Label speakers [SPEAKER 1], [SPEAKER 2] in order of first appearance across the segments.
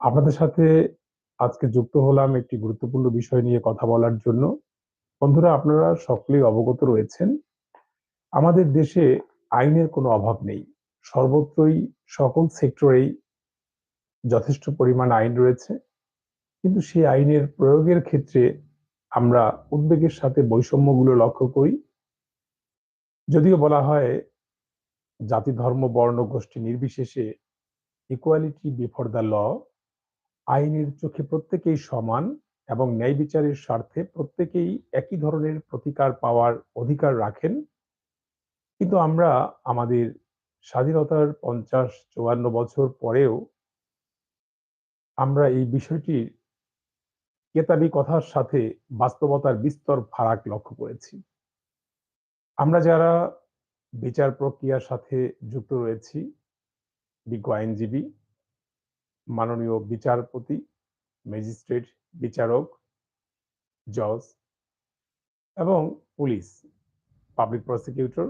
[SPEAKER 1] আপনাদের সাথে আজকে যুক্ত হলাম একটি গুরুত্বপূর্ণ বিষয় নিয়ে কথা বলার জন্য। বন্ধুরা আপনারা সকলেই অবগত রয়েছেন। আমাদের দেশে আইনের কোনো অভাব নেই। সর্বত্রই সকল সেক্টরেই যথেষ্ট পরিমাণ আইন রয়েছে। কিন্তু সেই আইনের প্রয়োগের ক্ষেত্রে আমরা উদ্বেগের সাথে বৈষম্যগুলো লক্ষ্য করি। যদিও বলা হয় জাতি, ধর্ম, বর্ণ, গোষ্ঠী নির্বিশেষে ইকুয়ালিটি বিফোর দ্য ল আইনের চোখে প্রত্যেকেই সমান এবং ন্যায় বিচারের স্বার্থে প্রত্যেকেই একই ধরনের প্রতিকার পাওয়ার অধিকার রাখেন। কিন্তু আমরা আমাদের স্বাধীনতার ৫০-৫৪ বছর পরেও আমরা এই বিষয়টির কেতাবি কথার সাথে বাস্তবতার বিস্তর ফারাক লক্ষ্য করেছি। আমরা যারা বিচার প্রক্রিয়ার সাথে যুক্ত রয়েছি, বিজ্ঞ আইনজীবী, মাননীয় বিচারপতি, ম্যাজিস্ট্রেট, বিচারক, জজ এবং পুলিশ, পাবলিক প্রসিকিউটর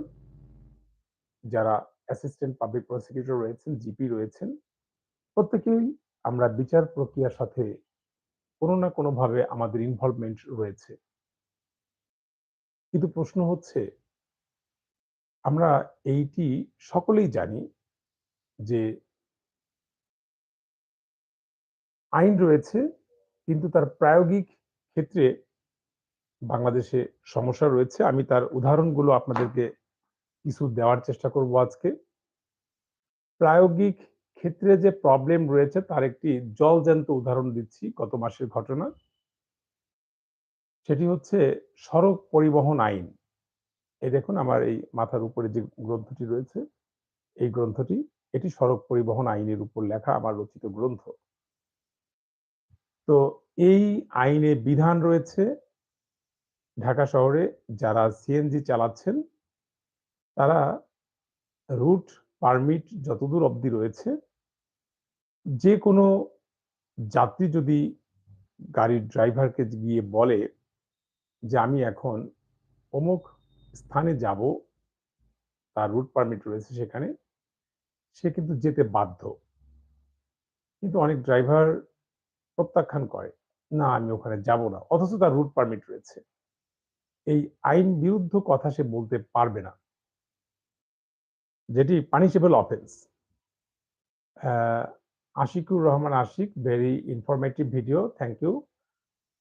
[SPEAKER 1] যারা অ্যাসিস্ট্যান্ট পাবলিক প্রসিকিউটর রয়েছেন, জিপি রয়েছেন, প্রত্যেকেই আমরা বিচার প্রক্রিয়ার সাথে কোনো না কোনোভাবে আমাদের ইনভলভমেন্ট রয়েছে। কিন্তু প্রশ্ন হচ্ছে আমরা এইটি সকলেই জানি যে আইন রয়েছে কিন্তু তার প্রায়োগিক ক্ষেত্রে বাংলাদেশে সমস্যা রয়েছে। আমি তার উদাহরণগুলো আপনাদেরকে কিছু দেওয়ার চেষ্টা করব আজকে। প্রায়োগিক ক্ষেত্রে যে প্রবলেম রয়েছে তার একটি জলজ্যান্ত উদাহরণ দিচ্ছি গত মাসের ঘটনা। সেটি হচ্ছে সড়ক পরিবহন আইন। এই দেখুন আমার এই মাথার উপরে যে গ্রন্থটি রয়েছে, এই গ্রন্থটি এটি সড়ক পরিবহন আইনের উপর লেখা আমার রচিত গ্রন্থ। তো এই আইনে বিধান রয়েছে, ঢাকা শহরে যারা সিএনজি চালাচ্ছেন, তারা রুট পারমিট যতদূর অবধি রয়েছে যে কোনো যাত্রী যদি গাড়ির ড্রাইভারকে গিয়ে বলে যে আমি এখন অমুক স্থানে যাব, তার রুট পারমিট রয়েছে সেখানে, সে কিন্তু যেতে বাধ্য। কিন্তু অনেক ড্রাইভার প্রত্যাখ্যান করে, না, আমি ওখানে যাব না। অথচ তার রুট পারমিট রয়েছে। এই আইন বিরুদ্ধ কথা সে বলতে পারবে না। যেটি punishable offence Ashikur Rahman Ashik very informative video thank you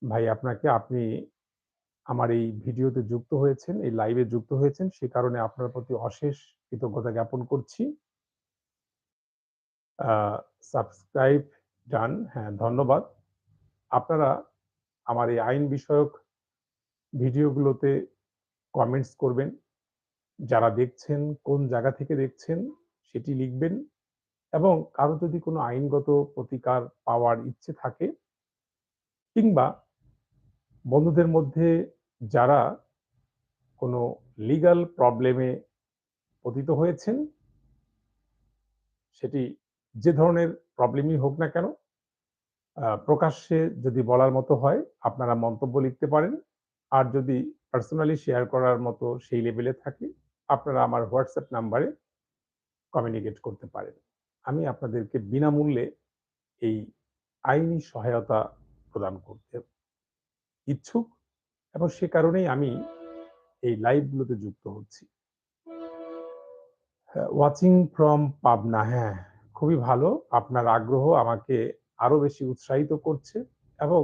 [SPEAKER 1] ভাই, আপনাকে আপনি আমার এই ভিডিওতে যুক্ত হয়েছেন, এই লাইভে যুক্ত হয়েছেন, সে কারণে আপনার প্রতি অশেষ কৃতজ্ঞতা জ্ঞাপন করছি। সাবস্ক্রাইব ডান হ্যাঁ ধন্যবাদ। আপনারা আমার এই আইন বিষয়ক ভিডিওগুলোতে কমেন্টস করবেন। যারা দেখছেন, কোন জায়গা থেকে দেখছেন, সেটি লিখবেন এবং কারও যদি কোনো আইনগত প্রতিকার পাওয়ার ইচ্ছে থাকে কিংবা বন্ধুদের মধ্যে যারা কোনো লিগাল প্রবলেমে পতিত হয়েছেন, সেটি যে ধরনের প্রবলেমই হোক না কেন প্রকাশ্যে যদি বলার মতো হয়, আপনারা মন্তব্য লিখতে পারেন। আর যদি পার্সোনালি শেয়ার করার মতো সেই লেভেলে থাকে, আপনারা আমার হোয়াটসঅ্যাপ নাম্বারে কমিউনিকেট করতে পারেন। আমি আপনাদেরকে বিনামূল্যে এই আইনি সহায়তা প্রদান করতে ইচ্ছুক এবং সে কারণেই আমি এই লাইভগুলোতে যুক্ত হচ্ছি। ওয়াচিং ফ্রম পাবনা হ্যাঁ। খুবই ভালো। আপনার আগ্রহ আমাকে আরও বেশি উৎসাহিত করছে এবং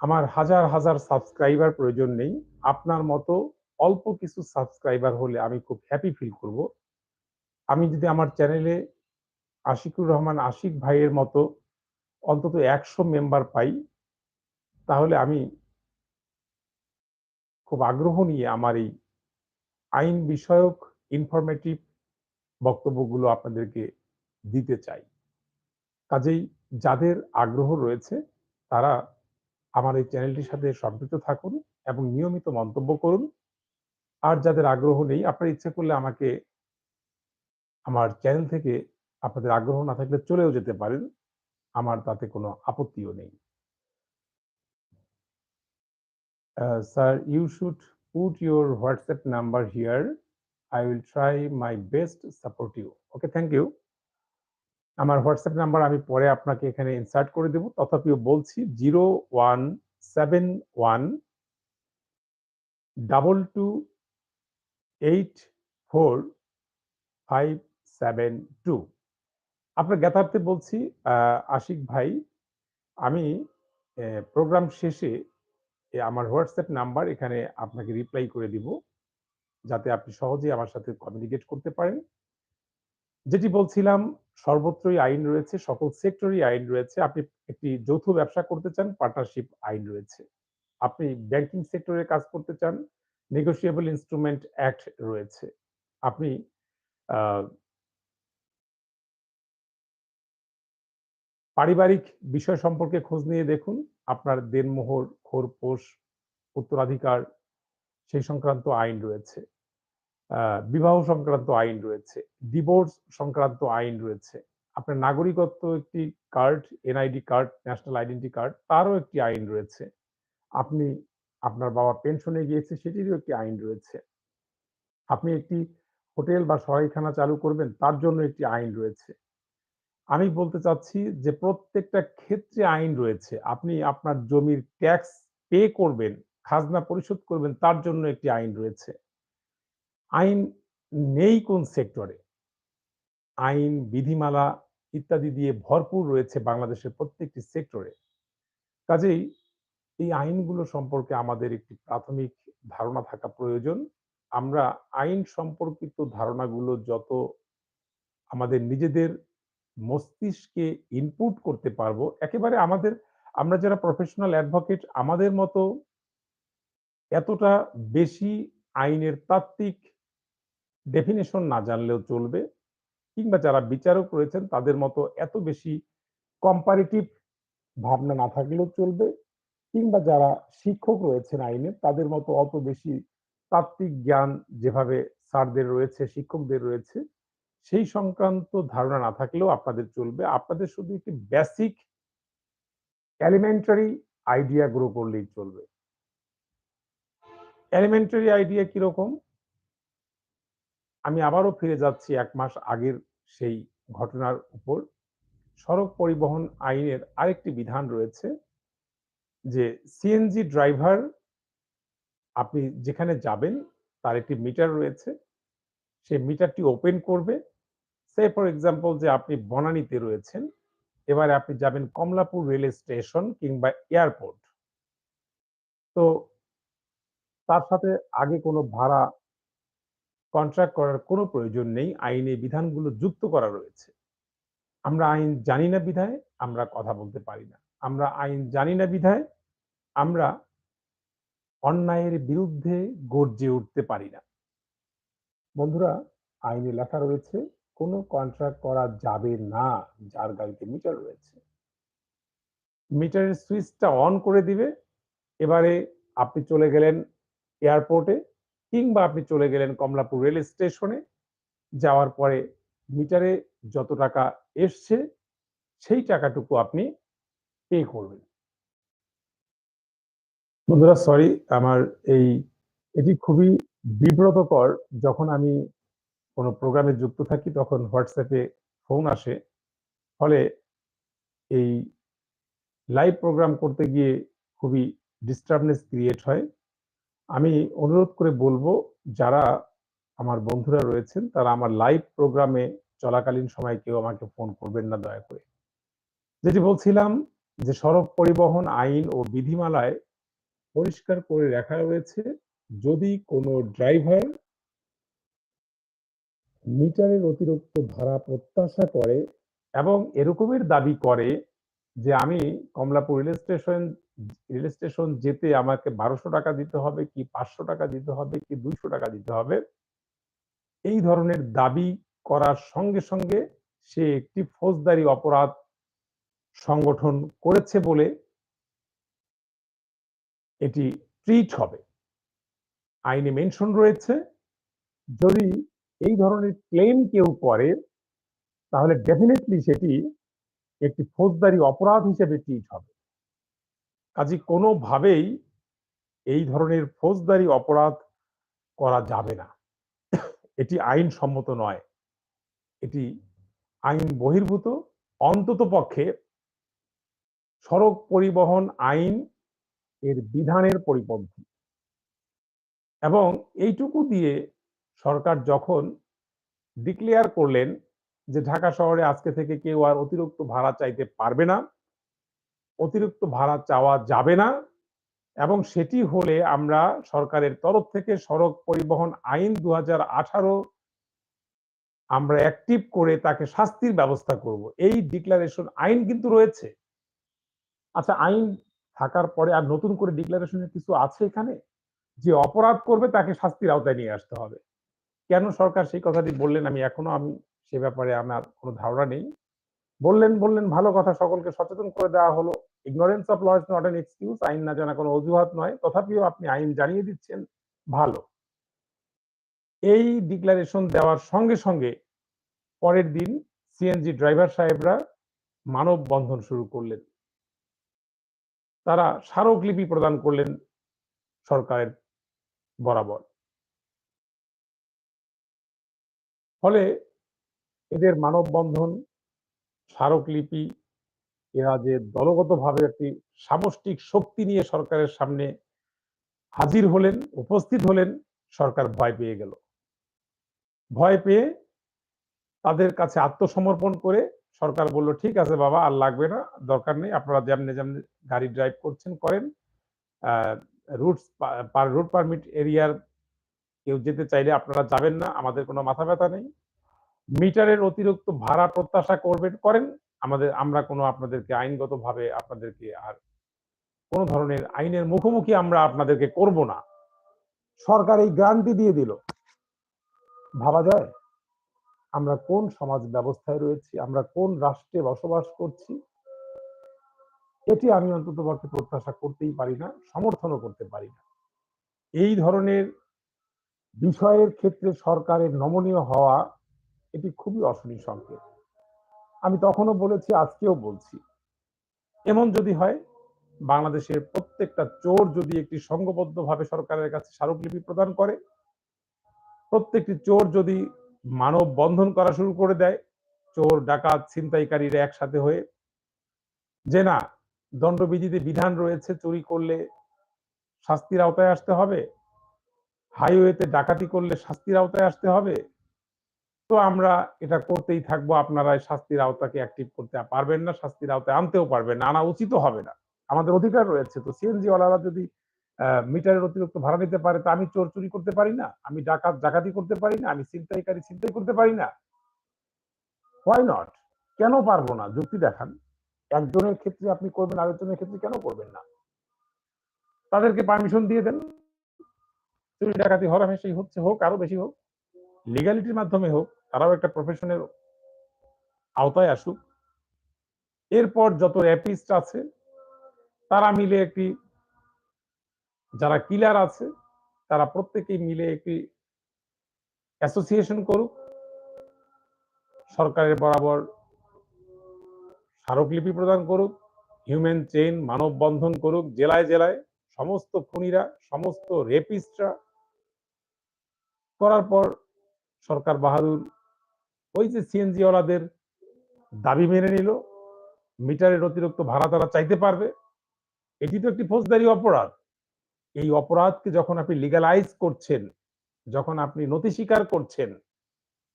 [SPEAKER 1] আমার হাজার হাজার সাবস্ক্রাইবার প্রয়োজন নেই। আপনার মতো অল্প কিছু সাবস্ক্রাইবার হলে আমি খুব হ্যাপি ফিল করব। আমি যদি আমার চ্যানেলে আশিকুর রহমান আশিক ভাইয়ের মতো অন্তত একশো মেম্বার পাই, তাহলে আমি খুব আগ্রহ নিয়ে আমার এই আইন বিষয়ক ইনফরমেটিভ বক্তব্যগুলো আপনাদেরকে দিতে চাই। কাজেই যাদের আগ্রহ রয়েছে তারা আমার এই চ্যানেলটির সাথে সম্পৃক্ত থাকুন এবং নিয়মিত মন্তব্য করুন। আর যাদের আগ্রহ নেই আপনার ইচ্ছে করলে আমাকে আমার চ্যানেল থেকে আপনাদের আগ্রহ না থাকলে চলেও যেতে পারেন। আমার তাতে কোনো আপত্তিও নেই। Sir you should put your WhatsApp number here will try my best to support you. Okay, thank you. আমার হোয়াটসঅ্যাপ নাম্বার আমি পরে আপনাকে এখানে ইনসার্ট করে দেব। তথাপিও বলছি zero one seven one double two eight four five seven two. আপনার জ্ঞাতার্থে বলছি আশিক ভাই, আমি প্রোগ্রাম শেষে আমার হোয়াটসঅ্যাপ নাম্বার এখানে আপনাকে রিপ্লাই করে দিব, যাতে আপনি সহজেই আমার সাথে কমিউনিকেট করতে পারেন। যেটি বলছিলাম সর্বত্রই আইন রয়েছে, সকল সেক্টরই আইন রয়েছে। আপনি একটি যৌথ ব্যবসা করতে চান পার্টনারশিপ আইন রয়েছে। আপনি ব্যাংকিং সেক্টরে কাজ করতে চান নেগোসিয়েবল ইনস্ট্রুমেন্ট অ্যাক্ট রয়েছে। আপনি পারিবারিক বিষয় সম্পর্কে খোঁজ নিয়ে দেখুন। আপনার দেনমোহর খোরপোষ উত্তরাধিকার, সেই সংক্রান্ত আইন রয়েছে। বিবাহ সংক্রান্ত আইন রয়েছে ডিভোর্স সংক্রান্ত আইন রয়েছে, আপনার নাগরিকত্ব একটি card NID card national identity card তারও একটি আইন রয়েছে। আপনি আপনার বাবা পেনশনে গিয়েছে, সেটিরও একটি আইন রয়েছে। আপনি একটি হোটেল বা সরাইখানা চালু করবেন, তার জন্য একটি আইন রয়েছে। আমি বলতে চাচ্ছি যে প্রত্যেকটা ক্ষেত্রে আইন রয়েছে। আপনি আপনার জমির ট্যাক্স পে করবেন, খাজনা পরিশোধ করবেন, তার জন্য একটি আইন রয়েছে। আইন নেই কোন সেক্টরে। আইন, বিধিমালা ইত্যাদি দিয়ে ভরপুর রয়েছে বাংলাদেশের প্রত্যেকটি সেক্টরে। কাজেই এই আইনগুলো সম্পর্কে আমাদের একটি প্রাথমিক ধারণা থাকা প্রয়োজন। আমরা আইন সম্পর্কিত ধারণাগুলো যত আমাদের নিজেদের মস্তিষ্কে ইনপুট করতে পারব, একেবারে আমাদের, আমরা যারা প্রফেশনাল অ্যাডভোকেট আমাদের মতো এতটা বেশি আইনের তাত্ত্বিক ডেফিনেশন না জানলেও চলবে। কিংবা যারা বিচারক রয়েছেন, তাদের মতো এত বেশি কম্পারেটিভ ভাবনা না থাকলেও চলবে। কিংবা যারা শিক্ষক রয়েছেন আইনে, তাদের মতো অত বেশি তাত্ত্বিক জ্ঞান যেভাবে স্যারদের রয়েছে, শিক্ষকদের রয়েছে, সেই সংক্রান্ত ধারণা না থাকলেও আপনাদের চলবে। আপনাদের শুধু একটি বেসিক এলিমেন্টারি আইডিয়া গ্রো করলেই চলবে। এলিমেন্টারি আইডিয়া কীরকম? আমি আবারও ফিরে যাচ্ছি এক মাস আগের সেই ঘটনার উপর। সড়ক পরিবহন আইনের আরেকটি বিধান রয়েছে যে সিএনজি ড্রাইভার আপনি যেখানে যাবেন তার একটি মিটার রয়েছে। সেই মিটারটি ওপেন করবে। সে ফর এক্সাম্পল যে আপনি বনানীতে রয়েছেন, এবারে আপনি যাবেন কমলাপুর রেল স্টেশন কিংবা এয়ারপোর্ট তো তার সাথে আগে কোনো ভাড়া কন্ট্রাক্ট করার কোনো প্রয়োজন নেই, আইনে বিধানগুলো যুক্ত করা রয়েছে। আমরা আইন জানি না বিধায়, আমরা কথা বলতে পারি না। আমরা আইন জানি না বিধায়, আমরা অন্যায়ের বিরুদ্ধে গর্জে উঠতে পারি না। বন্ধুরা, আইনে লেখা রয়েছে, কোনো কন্ট্রাক্ট করা যাবে না, যার গাড়িতে মিটার রয়েছে। মিটারের সুইচটা অন করে দিবে, এবারে আপনি চলে গেলেন এয়ারপোর্টে কিংবা আপনি চলে গেলেন কমলাপুর রেল স্টেশনে, যাওয়ার পরে মিটারে যত টাকা এসছে, সেই টাকাটুকু আপনি পে করবেন। বন্ধুরা সরি আমার এই, এটি খুবই বিব্রতকর। যখন আমি কোনো প্রোগ্রামে যুক্ত থাকি, তখন হোয়াটসঅ্যাপে ফোন আসে। ফলে এই লাইভ প্রোগ্রাম করতে গিয়ে খুবই ডিস্টার্বনেস ক্রিয়েট হয়। আমি অনুরোধ করে বলব, যারা আমার বন্ধুরা রয়েছেন, তারা আমার লাইভ প্রোগ্রামে চলাকালীন সময় কেউ আমাকে ফোন করবেন না দয়া করে। যেটি বলছিলাম যে সড়ক পরিবহন আইন ও বিধিমালায় পরিষ্কার করে রাখা রয়েছে যদি কোনো ড্রাইভার মিটারের অতিরিক্ত ভাড়া প্রত্যাশা করে এবং এরকমের দাবি করে যে আমি Kamalapur rail station rail station যেতে আমাকে বারোশো টাকা দিতে হবে কি পাঁচশো টাকা দিতে হবে কি দুইশো টাকা দিতে হবে? এই ধরনের দাবি করার সঙ্গে সঙ্গে সে একটি ফৌজদারি অপরাধ সংগঠন করেছে বলে এটি ট্রিট হবে। আইনে মেনশন রয়েছে, যদি এই ধরনের ক্লেম কেউ করে, তাহলে ডেফিনেটলি সেটি একটি ফৌজদারি অপরাধ হিসেবে ট্রিট হবে। কাজে কোনোভাবেই এই ধরনের ফৌজদারি অপরাধ করা যাবে না। এটি আইনসম্মত নয়। এটি আইন বহির্ভূত, অন্তত পক্ষে সড়ক পরিবহন আইন এর বিধানের পরিপন্থী। এবং এইটুকু দিয়ে সরকার যখন ডিক্লেয়ার করলেন যে ঢাকা শহরে আজকে থেকে কেউ আর অতিরিক্ত ভাড়া চাইতে পারবে না অতিরিক্ত ভাড়া চাওয়া যাবে না এবং সেটি হলে আমরা সরকারের তরফ থেকে সড়ক পরিবহন আইন দু হাজার আঠারো আমরা অ্যাক্টিভ করে তাকে শাস্তির ব্যবস্থা করব। এই ডিক্লারেশন আইন কিন্তু রয়েছে। আচ্ছা আইন থাকার পরে আর নতুন করে ডিক্লারেশনের কিছু আছে এখানে? যে অপরাধ করবে তাকে শাস্তির আওতায় নিয়ে আসতে হবে। কেন সরকার সেই কথাটি বললেন আমি এখনও আমি সে ব্যাপারে আমার কোনো ধারণা নেই। বললেন বললেন, ভালো কথা, সকলকে সচেতন করে দেওয়া হলো। Ignorance of law is not an excuse আইন না জানা কোনো অজুহাত নয়। তথাপিও আপনি আইন জানিয়ে দিচ্ছেন, ভালো। এই ডিক্লারেশন দেওয়ার সঙ্গে সঙ্গে পরের দিন সিএনজি ড্রাইভার সাহেবরা মানব বন্ধন শুরু করলেন। তারা স্মারকলিপি প্রদান করলেন সরকারের বরাবর। ফলে এদের মানববন্ধন স্মারকলিপি এরা যে দলগতভাবে একটি সামষ্টিক শক্তি নিয়ে সরকারের সামনে হাজির হলেন, উপস্থিত হলেন, সরকার ভয় পেয়ে গেল। ভয় পেয়ে তাদের কাছে আত্মসমর্পণ করে সরকার বলল, ঠিক আছে বাবা, আর লাগবে না, দরকার নেই, আপনারা যেমনি যেমনি গাড়ি ড্রাইভ করছেন, করেন। রুটস রুট পারমিট এরিয়ার কেউ যেতে চাইলে আপনারা যাবেন না, আমাদের কোনো মাথা ব্যথা নেই। মিটারের অতিরিক্ত ভাড়া প্রত্যাশা করবেন, করেন। আমাদের, আমরা কোনো আপনাদেরকে আইনগতভাবে আপনাদেরকে আর কোন ধরনের আইনের মুখোমুখি আমরা আপনাদেরকে করব না। সরকার এই গ্যারান্টি দিয়ে দিল। ভাবা যায়? আমরা কোন সমাজ ব্যবস্থায় রয়েছি? আমরা কোন রাষ্ট্রে বসবাস করছি? এটি আমি অন্তত পক্ষে প্রত্যাশা করতেই পারি না, সমর্থনও করতে পারি না। এই ধরনের বিষয়ের ক্ষেত্রে সরকারের নমনীয় হওয়া এটি খুবই অশনি সংকেত। আমি তখনও বলেছি, আজকেও বলছি। এমন যদি হয়, বাংলাদেশের প্রত্যেকটা চোর যদি একটি সংঘবদ্ধভাবে সরকারের কাছে স্মারকলিপি প্রদান করে, প্রত্যেকটি চোর যদি মানব বন্ধন করা শুরু করে দেয়, চোর, ডাকাত, ছিনতাইকারীরা একসাথে হয়ে, যে না, দণ্ডবিধিতে বিধান রয়েছে, চুরি করলে শাস্তির আওতায় আসতে হবে, হাইওয়েতে ডাকাতি করলে শাস্তির আওতায় আসতে হবে তো আমরা এটা করতেই থাকব। আপনারা শাস্তির আওতাকে অ্যাক্টিভ করতে পারবেন না, শাস্তির আওতায় আনতেও পারবেন না, আনা উচিত হবে না। আমাদের অধিকার রয়েছে তো সিএনজি ওয়ালারা যদি মিটারের অতিরিক্ত ভাড়া নিতে পারে, তা আমি চোর চুরি করতে পারি না, আমি ডাকাত, ডাকাতি করতে পারি না, আমি ছিনতাইকারী, ছিনতাই করতে পারি না। হোয়াই নট কেন পারব না? যুক্তি দেখান। একজনের ক্ষেত্রে আপনি করবেন, আরেকজনের ক্ষেত্রে কেন করবেন না? তাদেরকে পারমিশন দিয়ে দেন। চুরি ডাকাতি হরামেশাই হচ্ছে হোক, আরও বেশি হোক। লিগালিটির মাধ্যমে হোক। তারাও একটা প্রফেশনের আওতায় আসুক। এরপর যত র্যাপিস্ট আছে, তারা মিলে একটি, যারা কিলার আছে, তারা প্রত্যেকেই মিলে একটি অ্যাসোসিয়েশন করুক। সরকারের বরাবর স্মারকলিপি প্রদান করুক হিউম্যান চেইন মানববন্ধন করুক, জেলায় জেলায় সমস্ত খুনিরা, সমস্ত রেপিস্টরা করার পর সরকার বাহাদুর ওই যে সিএনজি ওয়ালাদের দাবি মেনে নিল, মিটারের অতিরিক্ত ভাড়া তারা চাইতে পারবে। এটি তো একটি ফৌজদারি অপরাধ। এই অপরাধকে যখন আপনি লিগালাইজ করছেন, যখন আপনি নথি স্বীকার করছেন,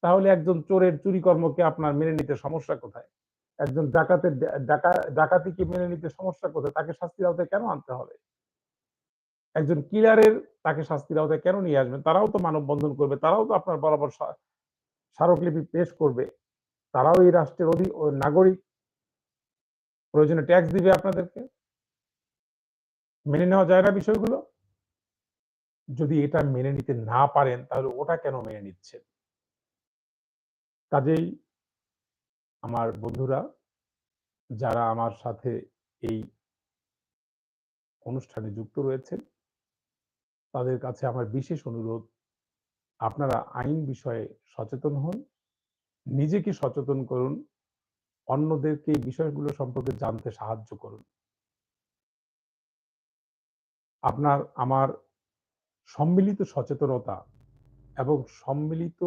[SPEAKER 1] তাহলে একজন চোরের চুরি কর্মকে আপনার মেনে নিতে সমস্যা কোথায়? একজন ডাকাতের ডাকাতিকে মেনে নিতে সমস্যা কোথায়? তাকে শাস্তির আওতায় কেন আনতে হবে? একজন কিলারের তাকে শাস্তির আওতায় কেন নিয়ে আসবেন? তারাও তো মানববন্ধন করবে, তারাও তো আপনার বরাবর স্মারকলিপি পেশ করবে, তারাও এই রাষ্ট্রের অধি নাগরিক। প্রয়োজনে ট্যাক্স দিবে আপনাদেরকে। মেনে নেওয়া যায় না বিষয়গুলো। যদি এটা মেনে নিতে না পারেন, তাহলে ওটা কেন মেনে নিচ্ছেন? কাজেই আমার বন্ধুরা, যারা আমার সাথে এই অনুষ্ঠানে যুক্ত রয়েছেন, তাদের কাছে আমার বিশেষ অনুরোধ আপনারা আইন বিষয়ে সচেতন হন, নিজেকে সচেতন করুন, অন্যদেরকে এই বিষয়গুলো সম্পর্কে জানতে সাহায্য করুন। আপনার, আমার সম্মিলিত সচেতনতা এবং সম্মিলিত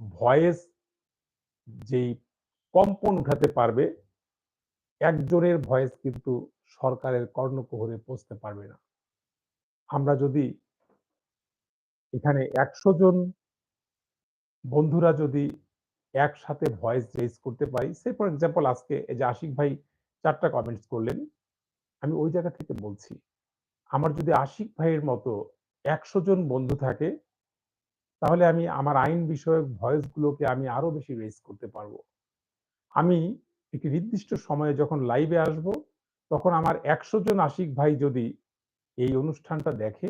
[SPEAKER 1] ভয়েস যেই কম্পন ঘটাতে পারবে, একজনের ভয়েস কিন্তু সরকারের কর্ণকুহরে পৌঁছতে পারবে না। আমরা যদি এখানে একশো জন বন্ধুরা যদি একসাথে ভয়েস রেজ করতে পারি সে ফর এক্সাম্পল আজকে এই যে আশিক ভাই চারটা কমেন্টস করলেন, আমি ওই জায়গা থেকে বলছি, আমার যদি আশিক ভাইয়ের মতো একশো জন বন্ধু থাকে, তাহলে আমি আমার আইন বিষয়ক ভয়েসগুলোকে আমি আরও বেশি রেজ করতে পারব। আমি একটি নির্দিষ্ট সময়ে যখন লাইভে আসব, তখন আমার একশো জন আশিক ভাই যদি এই অনুষ্ঠানটা দেখে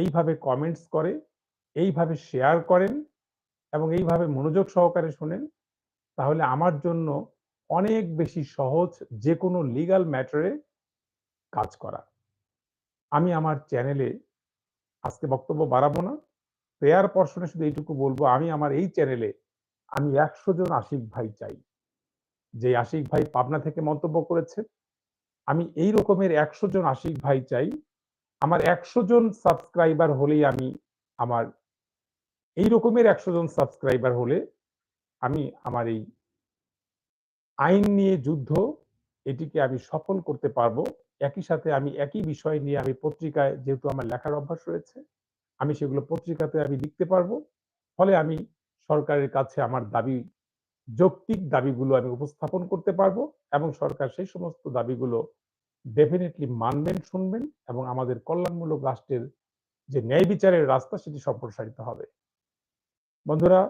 [SPEAKER 1] এইভাবে কমেন্টস করে, এইভাবে শেয়ার করেন এবং এইভাবে মনোযোগ সহকারে শোনেন, তাহলে আমার জন্য অনেক বেশি সহজ যে কোনো লিগাল ম্যাটারে কাজ করা। আমি আমার চ্যানেলে আজকে বক্তব্য বাড়াবো না প্রেয়ার পর্ষণে শুধু এইটুকু বলব, আমি আমার এই চ্যানেলে আমি একশো জন আশিক ভাই চাই যে আশিক ভাই পাবনা থেকে মন্তব্য করেছে। আমি এই রকমের একশো জন আশিক ভাই চাই আমার একশো জন সাবস্ক্রাইবার হলেই আমি আমার এই রকমের একশো জন সাবস্ক্রাইবার হলে আমি আমার এই আইন নিয়ে যুদ্ধ এটিকে আমি সফল করতে পারব। একই সাথে আমি একই বিষয় নিয়ে আমি পত্রিকায় যেহেতু আমার লেখার অভ্যাস রয়েছে, আমি সেগুলো পত্রিকাতে আমি লিখতে পারব। ফলে আমি সরকারের কাছে আমার দাবি, যৌক্তিক দাবিগুলো আমি উপস্থাপন করতে পারব এবং সরকার সেই সমস্ত দাবিগুলো ডেফিনেটলি মানবেন, শুনবেন এবং আমাদের কল্যাণমূলক রাষ্ট্রের যে ন্যায় বিচারের রাস্তা সেটি সম্প্রসারিত হবে। বন্ধুরা,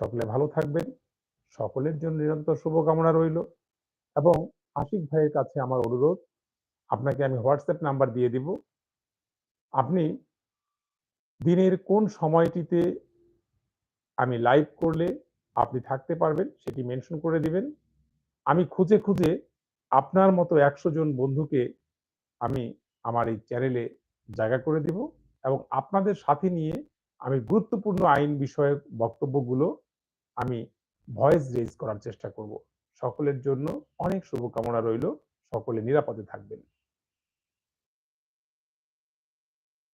[SPEAKER 1] সকলে ভালো থাকবেন, সকলের জন্য নিরন্তর শুভকামনা রইল এবং আশিক ভাইয়ের কাছে আমার অনুরোধ, আপনাকে আমি হোয়াটসঅ্যাপ নাম্বার দিয়ে দিব। আপনি দিনের কোন সময়টিতে আমি লাইভ করলে আপনি থাকতে পারবেন সেটি মেনশন করে দিবেন। আমি খুঁজে খুঁজে আপনার মতো একশো জন বন্ধুকে আমি আমার এই চ্যানেলে জায়গা করে দেব এবং আপনাদের সাথে নিয়ে আমি গুরুত্বপূর্ণ আইন বিষয়ক বক্তব্যগুলো আমি ভয়েস রেজ করার চেষ্টা করব। সকলের জন্য অনেক শুভকামনা রইল। সকলে নিরাপদে থাকবেন।